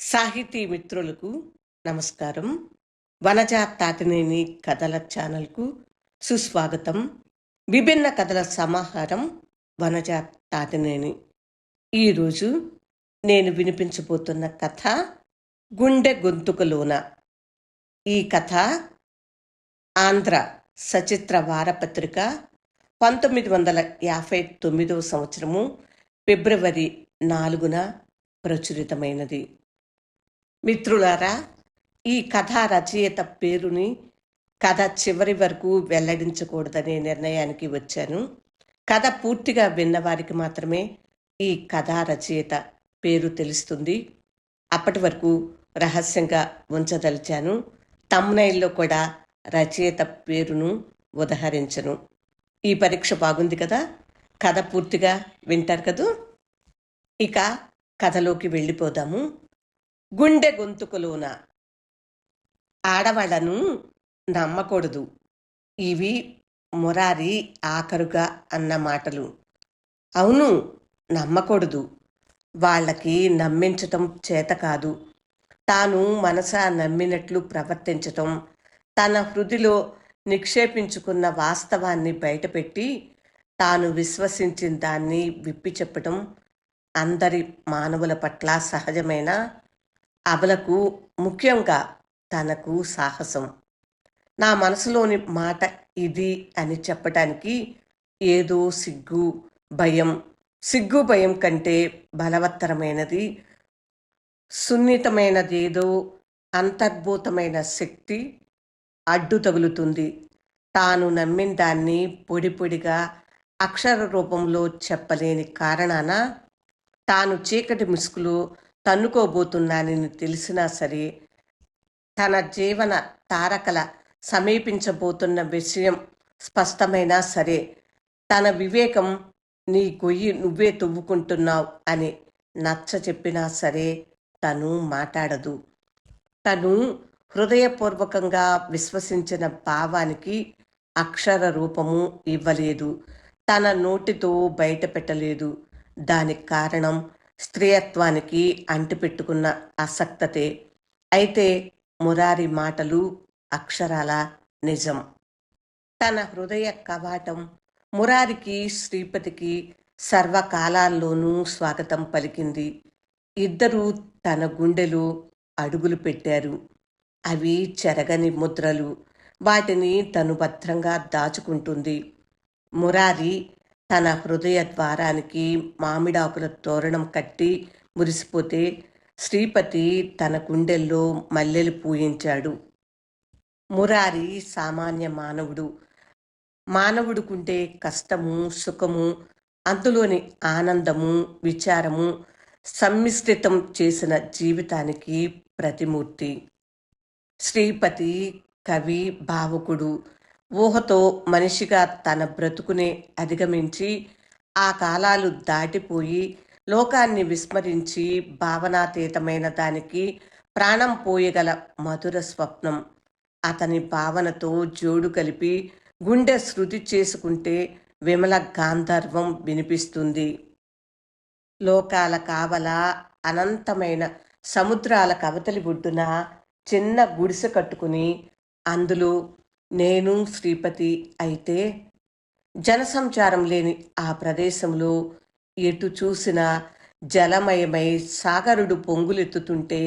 సాహితీ మిత్రులకు నమస్కారం. వనజా తాతినేని కథల ఛానల్కు సుస్వాగతం. విభిన్న కథల సమాహారం వనజా తాతినేని ఈరోజు నేను వినిపించబోతున్న కథ గుండె గొంతుకలోన. ఈ కథ ఆంధ్ర సచిత్ర వారపత్రిక పంతొమ్మిది వందల యాభై తొమ్మిదవ సంవత్సరము ఫిబ్రవరి నాలుగున ప్రచురితమైనది. మిత్రులారా ఈ కథ రచయిత పేరుని కథ చివరి వరకు వెల్లడించకూడదనే నిర్ణయానికి వచ్చాను. కథ పూర్తిగా విన్నవారికి మాత్రమే ఈ కథ రచయిత పేరు తెలుస్తుంది. అప్పటి వరకు రహస్యంగా ఉంచదలిచాను. తమ్నైల్లో కూడా రచయిత పేరును ఉదహరించను. ఈ పరీక్ష బాగుంది కదా? కథ పూర్తిగా వింటారు కదూ? ఇక కథలోకి వెళ్ళిపోదాము. గుండె గొంతుకులోన. ఆడవాళ్ళను నమ్మకూడదు. ఇవి మురారి ఆఖరుగా అన్న మాటలు. అవును నమ్మకూడదు. వాళ్ళకి నమ్మించటం చేత కాదు. తాను మనస నమ్మినట్లు ప్రవర్తించటం తన హృదిలో నిక్షేపించుకున్న వాస్తవాన్ని బయటపెట్టి తాను విశ్వసించిన దాన్ని విప్పి చెప్పటం అందరి మానవుల పట్ల సహజమైన? అబలకు ముఖ్యంగా తనకు సాహసం. నా మనసులోని మాట ఇది అని చెప్పటానికి ఏదో సిగ్గు భయం. సిగ్గు భయం కంటే బలవత్తరమైనది సున్నితమైనదేదో అంతర్భూతమైన శక్తి అడ్డు తగులుతుంది. తాను నమ్మిన దాన్ని పొడి పొడిగా అక్షర రూపంలో చెప్పలేని కారణాన తాను చీకటి ముసుగులో తన్నుకోబోతున్నానని తెలిసినా సరే తన జీవన తారకల సమీపించబోతున్న విషయం స్పష్టమైనా సరే తన వివేకం నీ గొయ్యి నువ్వే తువ్వుకుంటున్నావు అని నచ్చ చెప్పినా సరే తను మాట్లాడదు. తను హృదయపూర్వకంగా విశ్వసించిన భావానికి అక్షర రూపము ఇవ్వలేదు. తన నోటితో బయట పెట్టలేదు దానికి కారణం స్త్రీయత్వానికి అంటిపెట్టుకున్న అసక్తతే అయితే మురారి మాటలు అక్షరాల నిజం. తన హృదయ కవాటం మురారికి శ్రీపతికి సర్వకాలాల్లోనూ స్వాగతం పలికింది. ఇద్దరూ తన గుండెలు అడుగులు పెట్టారు. అవి చెరగని ముద్రలు. వాటిని తను భద్రంగా దాచుకుంటుంది. మురారి తన హృదయ ద్వారానికి మామిడాకుల తోరణం కట్టి మురిసిపోతే శ్రీపతి తన గుండెల్లో మల్లెలు పూయించాడు. మురారి సామాన్య మానవుడు. మానవుడుకుంటే కష్టము సుఖము అందులోని ఆనందము విచారము సమ్మిశ్రితం చేసిన జీవితానికి ప్రతిమూర్తి. శ్రీపతి కవి భావకుడు. ఊహతో మనిషిగా తన బ్రతుకునే అధిగమించి ఆ కాలాలు దాటిపోయి లోకాన్ని విస్మరించి భావనాతీతమైన దానికి ప్రాణం పోయగల మధుర స్వప్నం. అతని భావనతో జోడు కలిపి గుండె శృతి చేసుకుంటే విమల గాంధర్వం వినిపిస్తుంది. లోకాల కావల అనంతమైన సముద్రాల కవతలి ఒడ్డున చిన్న గుడిసె కట్టుకుని అందులో నేను శ్రీపతి అయితే జనసంచారం లేని ఆ ప్రదేశంలో ఎటు చూసినా జలమయమై సాగరుడు పొంగులెత్తుతుంటే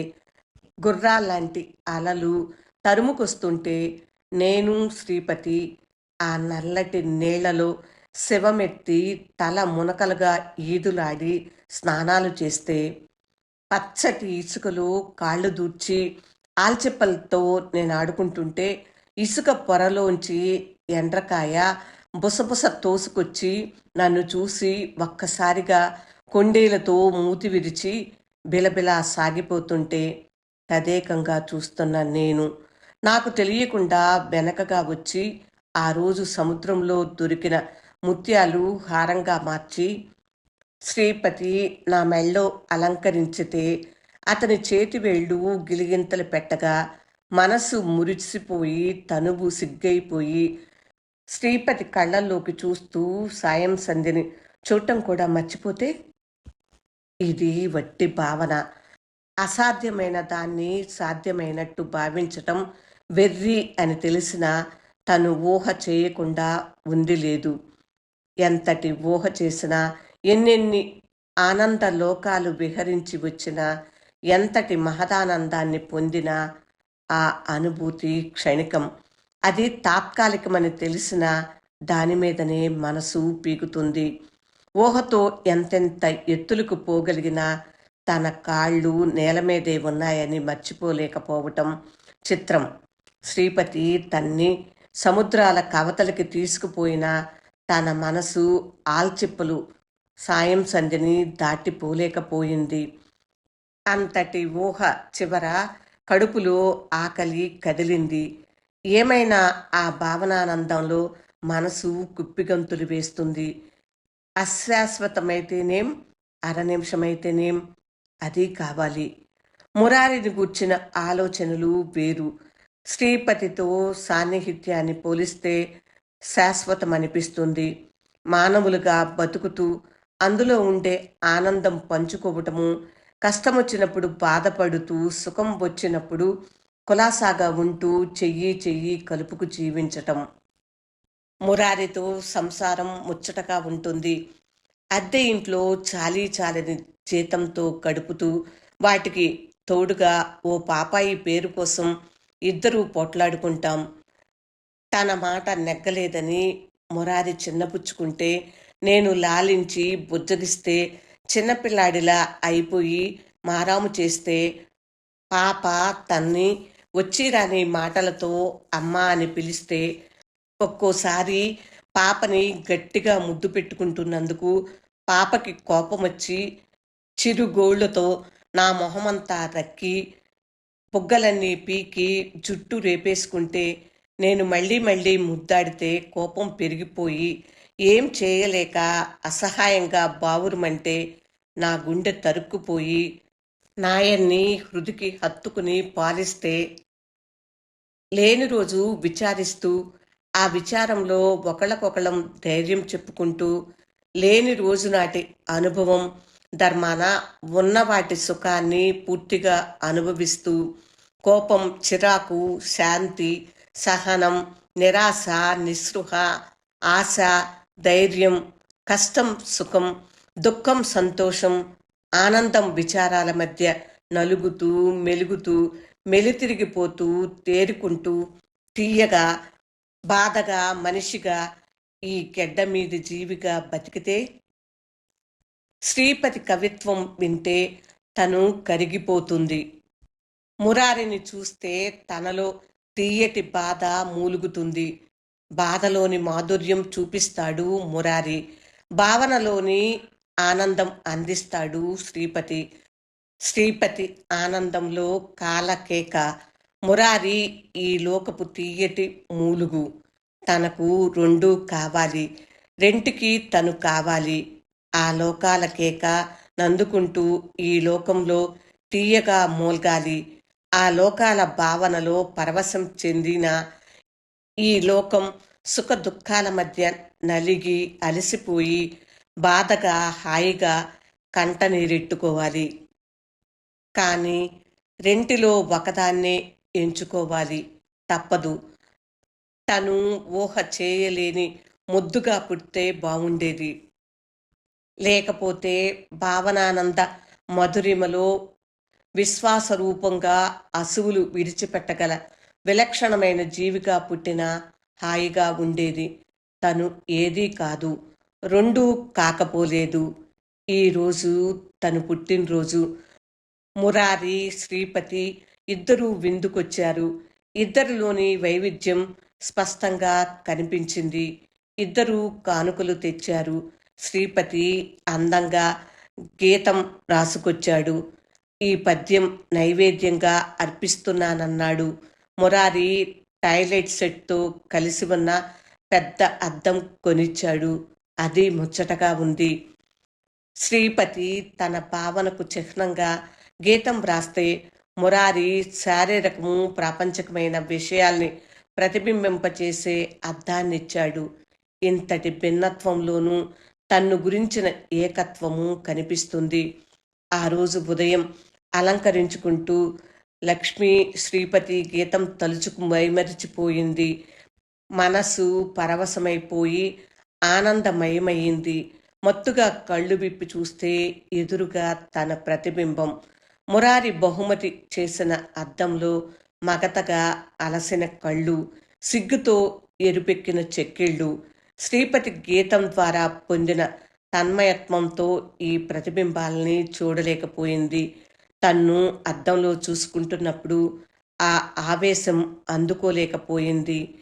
గుర్రాల్లాంటి అలలు తరుముకొస్తుంటే నేను శ్రీపతి ఆ నల్లటి నీళ్ళలో శివమెత్తి తల మునకలుగా ఈదులాడి స్నానాలు చేస్తే పచ్చటి ఇసుకలో కాళ్ళు దూర్చి ఆల్చిప్పలతో నేను ఆడుకుంటుంటే ఇసుక పొరలోంచి ఎండ్రకాయ బుసబుస తోసుకొచ్చి నన్ను చూసి ఒక్కసారిగా కొండేలతో మూతి విరిచి బిలబిలా సాగిపోతుంటే తదేకంగా చూస్తున్న నేను. నాకు తెలియకుండా వెనకగా వచ్చి ఆ రోజు సముద్రంలో దొరికిన ముత్యాలు హారంగా మార్చి శ్రీపతి నా మెళ్ళో అలంకరించితే అతని చేతి వేళ్ళు గిలిగింతలు పెట్టగా మనసు మురిసిపోయి తనువు సిగ్గైపోయి శ్రీపతి కళ్ళల్లోకి చూస్తూ సాయం సంధిని చూడటం కూడా మర్చిపోతే ఇది వట్టి భావన. అసాధ్యమైన దాన్ని సాధ్యమైనట్టు భావించటం వెర్రి అని తెలిసినా తను ఊహ చేయకుండా ఉంది లేదు. ఎంతటి ఊహ చేసినా ఎన్నెన్ని ఆనంద లోకాలు విహరించి వచ్చినా ఎంతటి మహదానందాన్ని పొందినా ఆ అనుభూతి క్షణికం. అది తాత్కాలికమని తెలిసిన దాని మీదనే మనసు పీకుతుంది ఊహతో ఎంతెంత ఎత్తులకు పోగలిగినా తన కాళ్ళు నేల మీదే ఉన్నాయని మర్చిపోలేకపోవటం చిత్రం. శ్రీపతి తన్ని సముద్రాల కవతలకి తీసుకుపోయిన తన మనసు ఆల్చిప్పలు. సాయం సంధిని దాటిపోలేకపోయింది. అంతటి ఊహ చివర కడుపులో ఆకలి కదిలింది. ఏమైనా ఆ భావనానందంలో మనసు కుప్పిగంతులు వేస్తుంది అశాశ్వతమైతేనేం? అర నిమిషమైతేనేం? అది కావాలి. మురారిని గూర్చిన ఆలోచనలు వేరు. శ్రీపతితో సాన్నిహిత్యాన్ని పోలిస్తే శాశ్వతం అనిపిస్తుంది మానవులుగా బతుకుతూ అందులో ఉండే ఆనందం పంచుకోవటము కష్టం వచ్చినప్పుడు బాధపడుతూ సుఖం వచ్చినప్పుడు కులాసాగా ఉంటూ చెయ్యి చెయ్యి కలుపుకు జీవించటం. మురారితో సంసారం ముచ్చటగా ఉంటుంది. అద్దె ఇంట్లో చాలీ చాలని జీతంతో గడుపుతూ వాటికి తోడుగా ఓ పాపాయి పేరు కోసం ఇద్దరూ పోట్లాడుకుంటాం. తన మాట నెగ్గలేదని మురారి చిన్నపుచ్చుకుంటే నేను లాలించి బుజ్జగిస్తే చిన్నపిల్లాడిలా అయిపోయి మారాము చేస్తే పాప తన్ని వచ్చి రాని మాటలతో అమ్మ అని పిలిస్తే ఒక్కోసారి పాపని గట్టిగా ముద్దు పెట్టుకుంటున్నందుకు పాపకి కోపం వచ్చి చిరుగోళ్ళతో నా మొహమంతా రక్కి బుగ్గలన్నీ పీకి జుట్టు రేపేసుకుంటే నేను మళ్ళీ మళ్ళీ ముద్దాడితే కోపం పెరిగిపోయి ఏం చేయలేక అసహాయంగా బావురమంటే నా గుండె తరుక్కుపోయి నాయన్ని హృదికి హత్తుకుని పాలిస్తే లేని రోజు విచారిస్తూ ఆ విచారంలో ఒకళ్ళకొకళ్ళం ధైర్యం చెప్పుకుంటూ లేని రోజు నాటి అనుభవం ధర్మాన ఉన్న వాటి సుఖాన్ని పూర్తిగా అనుభవిస్తూ కోపం చిరాకు శాంతి సహనం నిరాశ నిస్పృహ ఆశ ధైర్యం కష్టం సుఖం దుఃఖం సంతోషం ఆనందం విచారాల మధ్య నలుగుతూ మెలుగుతూ మెలితిరిగిపోతూ తేరుకుంటూ తీయగా బాధగా మనిషిగా ఈ గెడ్డ మీది జీవిగా బతికితే శ్రీపతి కవిత్వం వింటే తను కరిగిపోతుంది. మురారిని చూస్తే తనలో తీయటి బాధ మూలుగుతుంది. బాధలోని మాధుర్యం చూపిస్తాడు మురారి. భావనలోని ఆనందం అందిస్తాడు శ్రీపతి. శ్రీపతి ఆనందంలో కాలకేక. మురారి ఈ లోకపు తీయటి మూలుగు. తనకు రెండు కావాలి. రెంటికి తను కావాలి. ఆ లోకాల కేక నందుకుంటూ ఈ లోకంలో తీయగా మూల్గాలి. ఆ లోకాల భావనలో పరవశం చెందిన ఈ లోకం సుఖ దుఃఖాల మధ్య నలిగి అలసిపోయి బాధగా హాయిగా కంట నీరెట్టుకోవాలి కానీ రెంటిలో ఒకదాన్నే ఎంచుకోవాలి. తప్పదు. తను ఊహ చేయలేని ముద్దుగా పుడితే బాగుండేది లేకపోతే భావనానంద మధురిమలో విశ్వాసరూపంగా అసువులు విడిచిపెట్టగల విలక్షణమైన జీవిగా పుట్టిన హాయిగా ఉండేది తను ఏదీ కాదు. రెండూ కాకపోలేదు. ఈరోజు తను పుట్టినరోజు. మురారి శ్రీపతి ఇద్దరూ విందుకొచ్చారు. ఇద్దరిలోని వైవిధ్యం స్పష్టంగా కనిపించింది. ఇద్దరూ కానుకలు తెచ్చారు. శ్రీపతి అందంగా గీతం రాసుకొచ్చాడు. ఈ పద్యం నైవేద్యంగా అర్పిస్తున్నానన్నాడు. మురారి టాయిలెట్ సెట్తో కలిసి ఉన్న పెద్ద అద్దం కొనిచ్చాడు. అది ముచ్చటగా ఉంది. శ్రీపతి తన భావనకు చిహ్నంగా గీతం వ్రాస్తే మురారి శారీరకము ప్రాపంచకమైన విషయాల్ని ప్రతిబింబింపచేసే అర్థాన్నిచ్చాడు. ఇంతటి భిన్నత్వంలోనూ తన్ను గురించిన ఏకత్వము కనిపిస్తుంది. ఆ రోజు ఉదయం అలంకరించుకుంటూ లక్ష్మి శ్రీపతి గీతం తలుచుకు మైమరిచిపోయింది. మనసు పరవశమైపోయి ఆనందమయమైంది. మత్తుగా కళ్ళు విప్పి చూస్తే ఎదురుగా తన ప్రతిబింబం. మురారి బహుమతి చేసిన అద్దంలో మగతగా అలసిన కళ్ళు సిగ్గుతో ఎరుపెక్కిన చెక్కిళ్ళు శ్రీపతి గీతం ద్వారా పొందిన తన్మయత్వంతో ఈ ప్రతిబింబాలని చూడలేకపోయింది. తన్ను అద్దంలో చూసుకుంటున్నప్పుడు ఆ ఆవేశం అందుకోలేకపోయింది.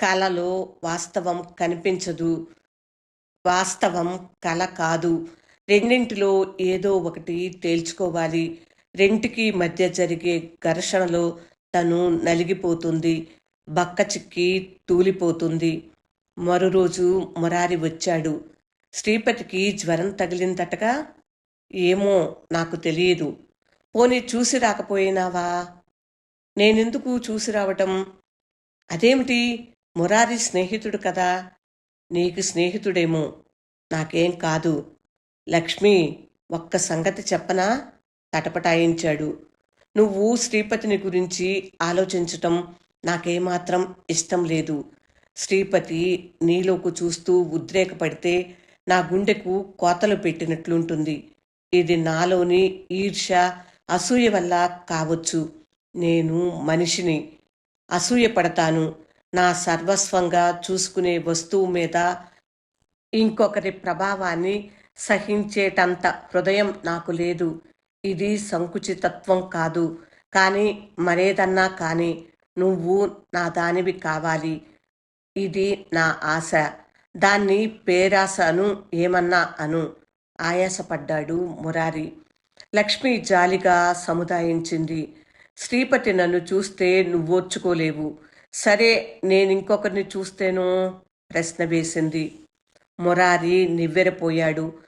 కలలో వాస్తవం కనిపించదు. వాస్తవం కల కాదు. రెండింటిలో ఏదో ఒకటి తేల్చుకోవాలి. రెంటికి మధ్య జరిగే ఘర్షణలో తను నలిగిపోతుంది. బక్క చిక్కి తూలిపోతుంది. మరో రోజు మురారి వచ్చాడు. శ్రీపతికి జ్వరం తగిలిందటగా? ఏమో నాకు తెలియదు. పోనీ చూసి రాకపోయినావా? నేనెందుకు చూసి రావటం? అదేమిటి? మురారి స్నేహితుడు కదా? నీకు స్నేహితుడేమో. నాకేం కాదు. లక్ష్మి ఒక్క సంగతి చెప్పనా? తటపటాయించాడు. నువ్వు శ్రీపతిని గురించి ఆలోచించటం నాకేమాత్రం ఇష్టం లేదు. శ్రీపతి నీలోకి చూస్తూ ఉద్రేకపడితే నా గుండెకు కోతలు పెట్టినట్లుంటుంది. ఇది నాలోని ఈర్ష అసూయ వల్ల కావచ్చు. నేను మనిషిని అసూయ పడతాను నా సర్వస్వంగా చూసుకునే వస్తువు మీద ఇంకొకరి ప్రభావాన్ని సహించేటంత హృదయం నాకు లేదు. ఇది సంకుచితత్వం కాదు. కానీ మరేదన్నా కానీ నువ్వు నా దానివి కావాలి. ఇది నా ఆశ. దాన్ని పేరాశ అను ఏమన్నా అను. ఆయాసపడ్డాడు మురారి. లక్ష్మి జాలిగా సముదాయించింది. శ్రీపతి నన్ను చూస్తే నువ్వోర్చుకోలేవు. సరే నేను ఇంకొకరిని చూస్తేనో ప్రశ్న వేసింది. మురారి నివ్వెరపోయాడు.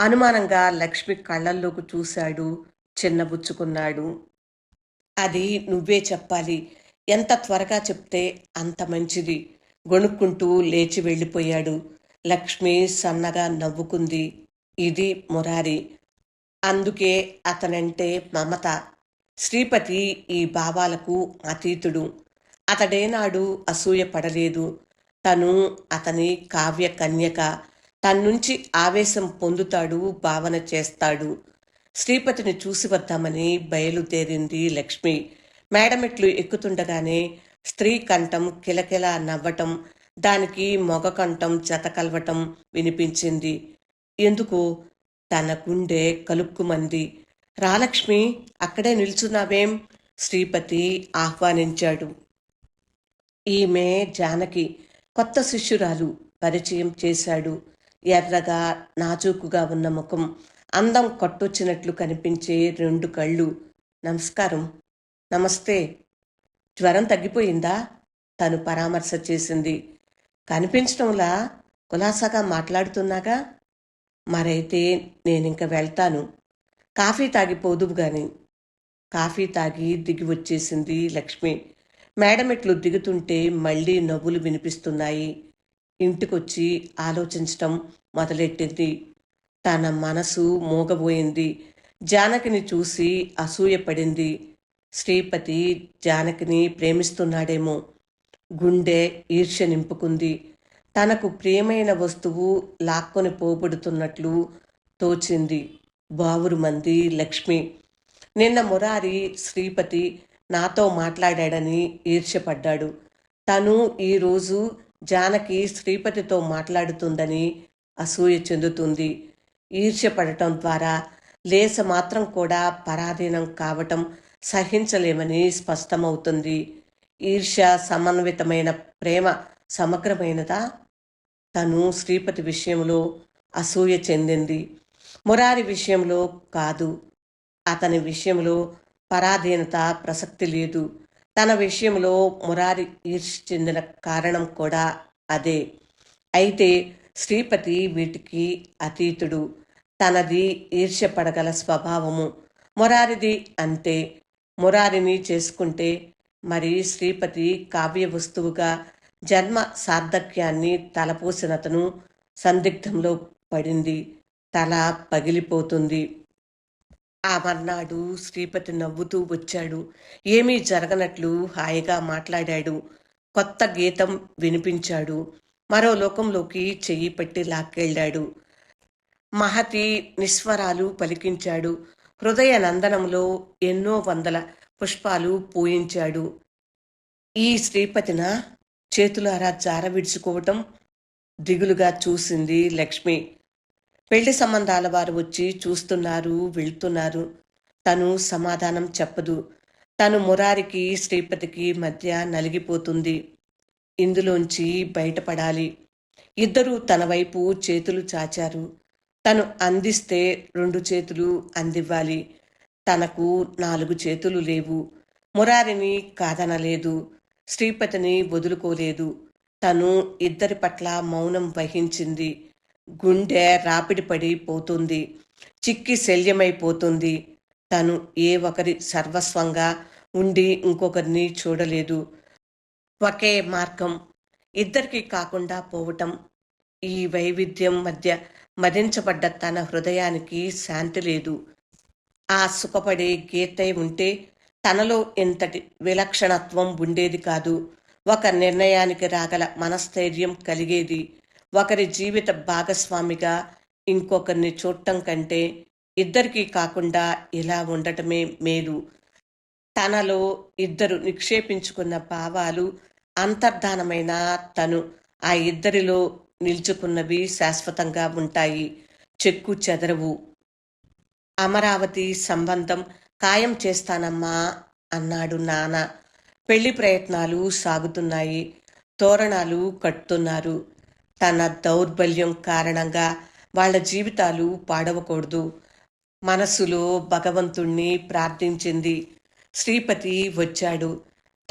అనుమానంగా లక్ష్మి కళ్ళల్లోకి చూశాడు. చిన్నబుచ్చుకున్నాడు అది నువ్వే చెప్పాలి. ఎంత త్వరగా చెప్తే అంత మంచిది. గొణుక్కుంటూ లేచి వెళ్ళిపోయాడు. లక్ష్మి సన్నగా నవ్వుకుంది. ఇది మురారి. అందుకే అతనంటే మమత. శ్రీపతి ఈ భావాలకు అతీతుడు. అతడేనాడు అసూయ పడలేదు. తను అతని కావ్య కన్యక తన్నుంచి ఆవేశం పొందుతాడు భావన చేస్తాడు. శ్రీపతిని చూసి వద్దామని బయలుదేరింది లక్ష్మి. మేడమెట్లు ఎక్కుతుండగానే స్త్రీ కంఠం కిలకిల నవ్వటం దానికి మొగ కంఠం జతకలవటం వినిపించింది. ఎందుకు? తన గుండె కలుక్కుమంది. రాలక్ష్మి అక్కడే నిల్చున్నావేం? శ్రీపతి ఆహ్వానించాడు. ఈమె జానకి కొత్త శిష్యురాలు పరిచయం చేశాడు. ఎర్రగా నాజూకుగా ఉన్న ముఖం అందం కొట్టొచ్చినట్లు కనిపించే రెండు కళ్ళు. నమస్కారం. నమస్తే. జ్వరం తగ్గిపోయిందా? తను పరామర్శ చేసింది. కనిపించడంలా కులాసాగా మాట్లాడుతున్నాగా? మరైతే నేనింక వెళ్తాను. కాఫీ తాగిపోదు గాని. కాఫీ తాగి దిగి వచ్చేసింది లక్ష్మి. మేడమెట్లు దిగుతుంటే మళ్ళీ నవ్వులు వినిపిస్తున్నాయి. ఇంటికొచ్చి ఆలోచించటం మొదలెట్టింది. తన మనసు మూగబోయింది. జానకిని చూసి అసూయపడింది. శ్రీపతి జానకిని ప్రేమిస్తున్నాడేమో. గుండె ఈర్ష్య నింపుకుంది. తనకు ప్రియమైన వస్తువు లాక్కొని పోబడుతున్నట్లు తోచింది. బావురు మంది లక్ష్మి. నిన్న మురారి శ్రీపతి నాతో మాట్లాడాడని ఈర్ష్యపడ్డాడు. తను ఈరోజు జానకి శ్రీపతితో మాట్లాడుతుందని అసూయ చెందుతుంది. ఈర్ష్యపడటం ద్వారా లేస మాత్రం కూడా పరాధీనం కావటం సహించలేమని స్పష్టమవుతుంది. ఈర్ష్య సమన్వితమైన ప్రేమ సమగ్రమైనదా? తను శ్రీపతి విషయంలో అసూయ చెందింది. మురారి విషయంలో కాదు. అతని విషయంలో పరాధీనత ప్రసక్తి లేదు. తన విషయంలో మురారి ఈర్ష్ చెందిన కారణం కూడా అదే. అయితే శ్రీపతి వీటికి అతీతుడు. తనది ఈర్ష్యపడగల స్వభావము. మురారిది అంతే. మురారిని చేసుకుంటే మరి శ్రీపతి కావ్య వస్తువుగా జన్మ సార్థక్యాన్ని తలపోసినతను సందిగ్ధంలో పడింది. తల పగిలిపోతుంది. ఆ మర్నాడు శ్రీపతి నవ్వుతూ వచ్చాడు. ఏమీ జరగనట్లు హాయిగా మాట్లాడాడు. కొత్త గీతం వినిపించాడు. మరో లోకంలోకి చెయ్యి పట్టి లాక్కెళ్ళాడు. మహతి నిస్వరాలు పలికించాడు. హృదయ నందనంలో ఎన్నో వందల పుష్పాలు పూయించాడు. ఈ శ్రీపతిన? చేతులారా జార విడుచుకోవటం దిగులుగా చూసింది లక్ష్మి. పెళ్ళి సంబంధాల వారు వచ్చి చూస్తున్నారు వెళ్తున్నారు. తను సమాధానం చెప్పదు. తను మురారికి శ్రీపతికి మధ్య నలిగిపోతుంది. ఇందులోంచి బయటపడాలి. ఇద్దరూ తన వైపు చేతులు చాచారు. తను అందిస్తే రెండు చేతులు అందివ్వాలి. తనకు నాలుగు చేతులు లేవు. మురారిని కాదనలేదు. శ్రీపతిని వదులుకోలేదు. తను ఇద్దరి పట్ల మౌనం వహించింది. గుండె రాపిడి పడిపోతుంది చిక్కి శల్యమైపోతుంది. తను ఏ ఒకరి సర్వస్వంగా ఉండి ఇంకొకరిని చూడలేదు. ఒకే మార్గం. ఇద్దరికి కాకుండా పోవటం. ఈ వైవిధ్యం మధ్య మదించబడ్డ తన హృదయానికి శాంతి లేదు. ఆ సుఖపడే గీతై ఉంటే తనలో ఇంతటి విలక్షణత్వం ఉండేది కాదు. ఒక నిర్ణయానికి రాగల మనస్థైర్యం కలిగేది. ఒకరి జీవిత భాగస్వామిగా ఇంకొకరిని చూడటం కంటే ఇద్దరికీ కాకుండా ఇలా ఉండటమే మేలు. తనలో ఇద్దరు నిక్షేపించుకున్న భావాలు అంతర్ధానమైన తను ఆ ఇద్దరిలో నిల్చుకున్నవి శాశ్వతంగా ఉంటాయి. చెక్కు చెదరవు. అమరావతి సంబంధం ఖాయం చేస్తానమ్మా అన్నాడు నాన్న. పెళ్ళి ప్రయత్నాలు సాగుతున్నాయి. తోరణాలు కట్టుతున్నారు. తన దౌర్బల్యం కారణంగా వాళ్ళ జీవితాలు పాడవకూడదు. మనసులో భగవంతుణ్ణి ప్రార్థించింది. శ్రీపతి వచ్చాడు.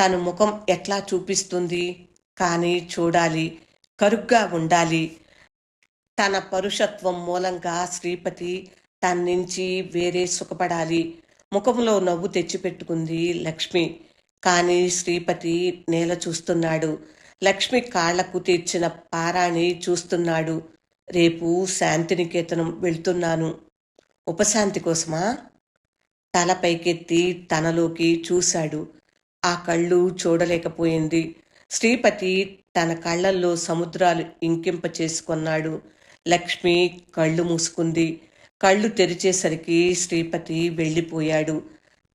తన ముఖం ఎట్లా చూపిస్తుంది? కానీ చూడాలి. కరుగ్గా ఉండాలి. తన పరుషత్వం మూలంగా శ్రీపతి తన నుంచి వేరే సుఖపడాలి. ముఖంలో నవ్వు తెచ్చిపెట్టుకుంది లక్ష్మి. కానీ శ్రీపతి నేల చూస్తున్నాడు. లక్ష్మి కాళ్ళకు తీర్చిన పారాణి చూస్తున్నాడు. రేపు శాంతినికేతనం వెళ్తున్నాను. ఉపశాంతి కోసమా? తల పైకెత్తి తనలోకి చూశాడు. ఆ కళ్ళు చూడలేకపోయింది. శ్రీపతి తన కళ్ళల్లో సముద్రాలు ఇంకింప చేసుకున్నాడు. లక్ష్మి కళ్ళు మూసుకుంది. కళ్ళు తెరిచేసరికి శ్రీపతి వెళ్ళిపోయాడు.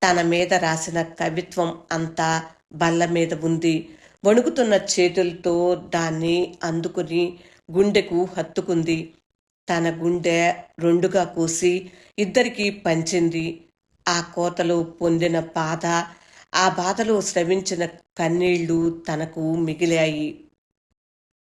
తన మీద రాసిన కవిత్వం అంతా బల్ల మీద ఉంది. వణుకుతున్న చేతులతో దాన్ని అందుకుని గుండెకు హత్తుకుంది. తన గుండె రెండుగా కోసి ఇద్దరికీ పంచింది. ఆ కోతలో పొందిన బాధ ఆ బాధలో స్రవించిన కన్నీళ్ళు తనకు మిగిలాయి.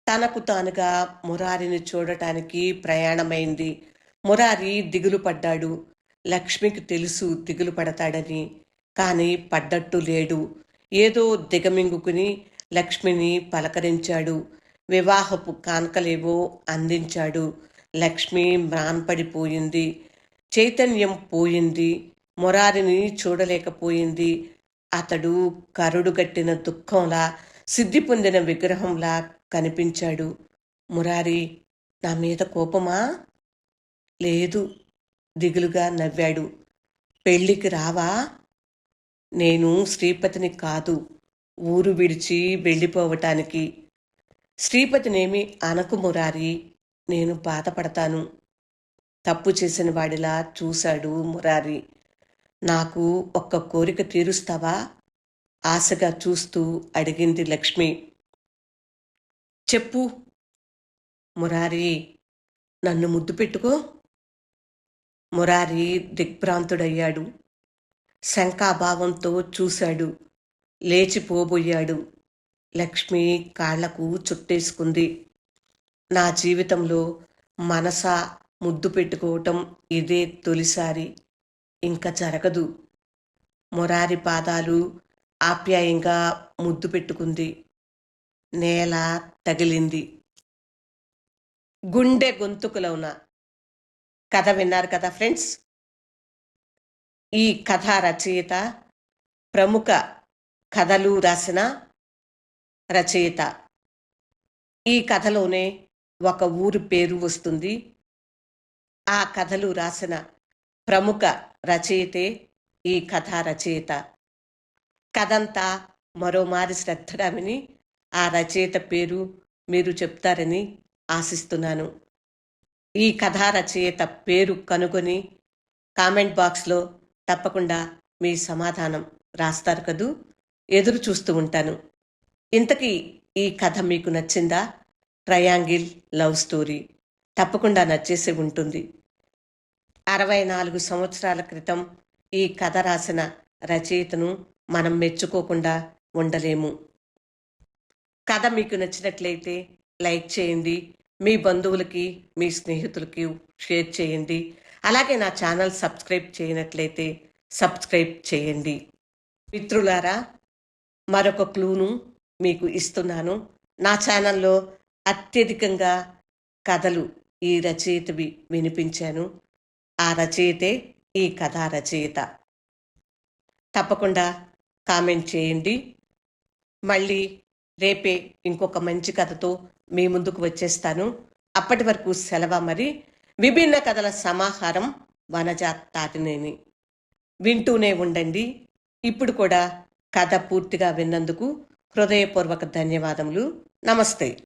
తనకు తానుగా మురారిని చూడటానికి ప్రయాణమైంది. మురారి దిగులు పడ్డాడు. లక్ష్మికి తెలుసు దిగులు పడతాడని కాని పడ్డట్టు లేడు. ఏదో దిగమింగుకుని లక్ష్మిని పలకరించాడు. వివాహపు కానకలేవో అందించాడు. లక్ష్మి మ్రాన్పడిపోయింది. చైతన్యం పోయింది. మురారిని చూడలేకపోయింది. అతడు కరుడుగట్టిన దుఃఖంలా సిద్ధి పొందిన విగ్రహంలా కనిపించాడు. మురారి నా మీద కోపమా? లేదు దిగులుగా నవ్వాడు. పెళ్ళికి రావా? నేను శ్రీపతిని కాదు. ఊరు విడిచి వెళ్ళిపోవటానికి. శ్రీపతినేమి అనకు మురారి నేను బాధపడతాను. తప్పు చేసిన వాడిలా చూశాడు మురారి. నాకు ఒక్క కోరిక తీరుస్తావా? ఆశగా చూస్తూ అడిగింది లక్ష్మి. చెప్పు. మురారి నన్ను ముద్దు పెట్టుకో. మురారి దిగ్భ్రాంతుడయ్యాడు. శంకాభావంతో చూశాడు. లేచిపోబోయాడు లక్ష్మి కాళ్ళకు చుట్టేసుకుంది. నా జీవితంలో మనస ముద్దు పెట్టుకోవటం ఇదే తొలిసారి. ఇంకా జరగదు. మురారి పాదాలు ఆప్యాయంగా ముద్దు పెట్టుకుంది. నేల తగిలింది. గుండె గొంతుకులవున? కథ విన్నారు కదా ఫ్రెండ్స్? ఈ కథ రచయిత ప్రముఖ కథలు రాసిన రచయిత. ఈ కథలోనే ఒక ఊరు పేరు వస్తుంది. ఆ కథలు రాసిన ప్రముఖ రచయితే ఈ కథా రచయిత. కథంతా మరోమారి శ్రద్ధగా విని ఆ రచయిత పేరు మీరు చెప్తారని ఆశిస్తున్నాను. ఈ కథా రచయిత పేరు కనుగొని కామెంట్ బాక్స్లో తప్పకుండా మీ సమాధానం రాస్తారు కదూ? ఎదురు చూస్తూ ఉంటాను. ఇంతకీ ఈ కథ మీకు నచ్చిందా? ట్రయాంగిల్ లవ్ స్టోరీ తప్పకుండా నచ్చేసి ఉంటుంది. అరవై నాలుగు సంవత్సరాల క్రితం ఈ కథ రాసిన రచయితను మనం మెచ్చుకోకుండా ఉండలేము. కథ మీకు నచ్చినట్లయితే లైక్ చేయండి. మీ బంధువులకి మీ స్నేహితులకి షేర్ చేయండి. అలాగే నా ఛానల్ సబ్స్క్రైబ్ చేయనట్లయితే సబ్స్క్రైబ్ చేయండి. మిత్రులారా మరొక క్లూను మీకు ఇస్తున్నాను. నా ఛానల్లో అత్యధికంగా కథలు ఈ రచయితవి వినిపించాను. ఆ రచయితే ఈ కథా రచయిత తప్పకుండా కామెంట్ చేయండి. మళ్ళీ రేపే ఇంకొక మంచి కథతో మీ ముందుకు వచ్చేస్తాను. అప్పటి వరకు సెలవు మరి. విభిన్న కథల సమాహారం వనజ తాటినేని వింటూనే ఉండండి. ఇప్పుడు కూడా కథ పూర్తిగా విన్నందుకు హృదయపూర్వక ధన్యవాదములు. నమస్తే.